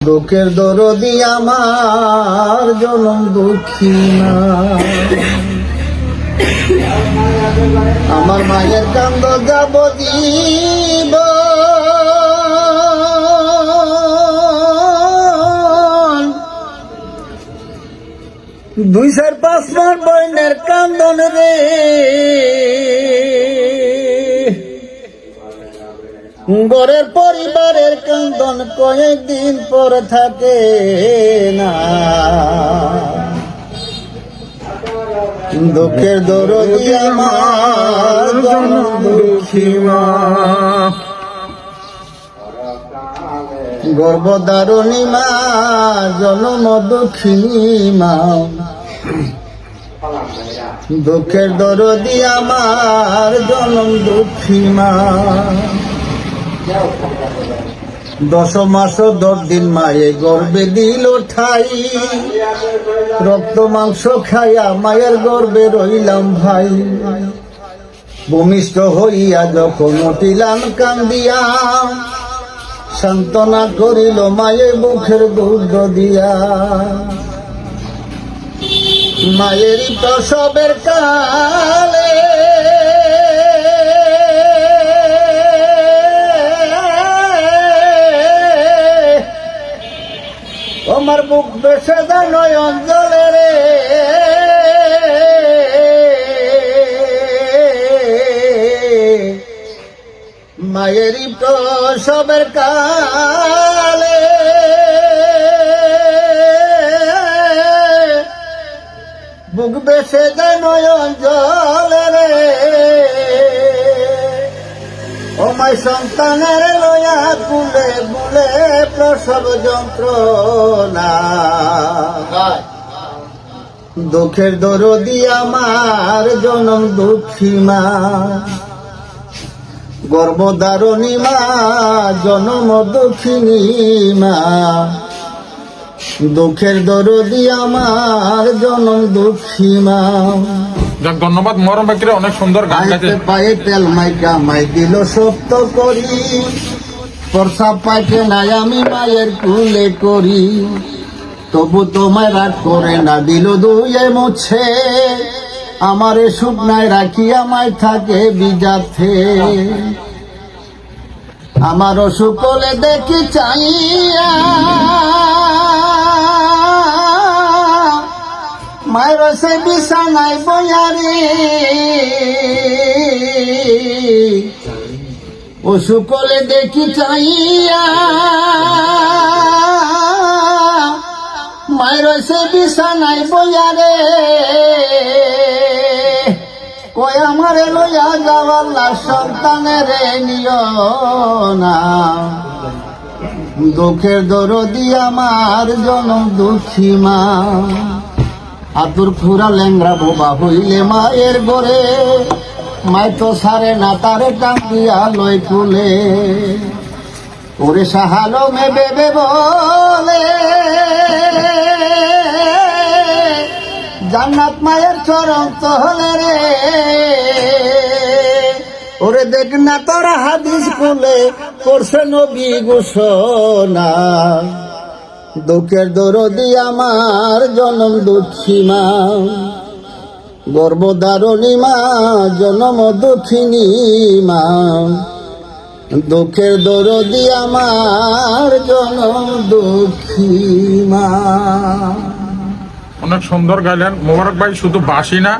দুঃখের দরদি আমার জনম দুঃখী মা আমার মায়ের কান্দ যাব দিব। দুই চার পাঁচ মার বইনের কান্দন রে। গরের পরিবারের কান্দন কয়েকদিন পর থাকে না। দুঃখের দরদি আমার দুঃখী মা। মা জনম দুঃখিনী মা। দুঃখের দরদি আমার জনম দুঃখী মা। দশ মাস দশ দিন মায়ে গর্বে দিল ঠাই। রক্ত, মাংস খাইয়া মায়ের গর্বে রইলাম ভাই। ভূমিষ্ঠ হইয়া যখন উঠিলাম কান্দিয়া, সান্ত্বনা করিল মায়ের মুখের দুধ দিয়া। মায়ের প্রসবের কালে দেয় নয়ন জলে রে। মায়েরই প্রসবের কালে বুক বেসে নয়ন জলে ও মাই সন্তানের লয়া কুলে বুলে প্রসব যন্ত্রণা। দুঃখের দরদি আমার জনম দুঃখী মা গর্ভধারণী মা জনম দুঃখিনী মা। দুঃখের দরদি আমার জনম দুঃখী মা যাক ধন্যবাদ মরম ব্যক্তিরা অনেক সুন্দর গান গাইছে। পাইতে পায়ে তেল মাইকা মাই দিল সত্য করি। প্রসাব পাইতে নাই আমি মায়ের কুলে করি। তবু তোমায় রাগ করে না দিল দুয়ে মুছে। আমারে শুকনায় রাখি আমায় থাকে বিজাথে আমার শুকলে দেখি চাইয়া মায়ের সে বিছানায় বয়ারে ও শুকলে দেখি চাইয়া মায়ের সে বিছানায় বয়ারে কই আমারে লইয়া যাওয়ার সন্তানের নিয় না। দুঃখের দরদি আমার জনম দুঃখী মা। আতুর ফুরা ল্যাংরা বোবা হইলে মায়ের গরে মায় তো সারে না, তারে টাঙ্গিয়া লই তুলে ওরে সাহালো মে বেবে বলে, জান্নাত মায়ের চরণ তহলে রে। ওরে দেখ না তোরা হাদিস কুলে করছে নবী ঘোষণা। দুঃখের দরদি আমার, জনম দুঃখী মা। গর্ভধারণী মা, জনম দুঃখিনী মা। দুঃখের দরদি আমার, জনম দুঃখী মা। অনেক সুন্দর গাইলেন। মোবারক ভাই, শুধু বাসি না।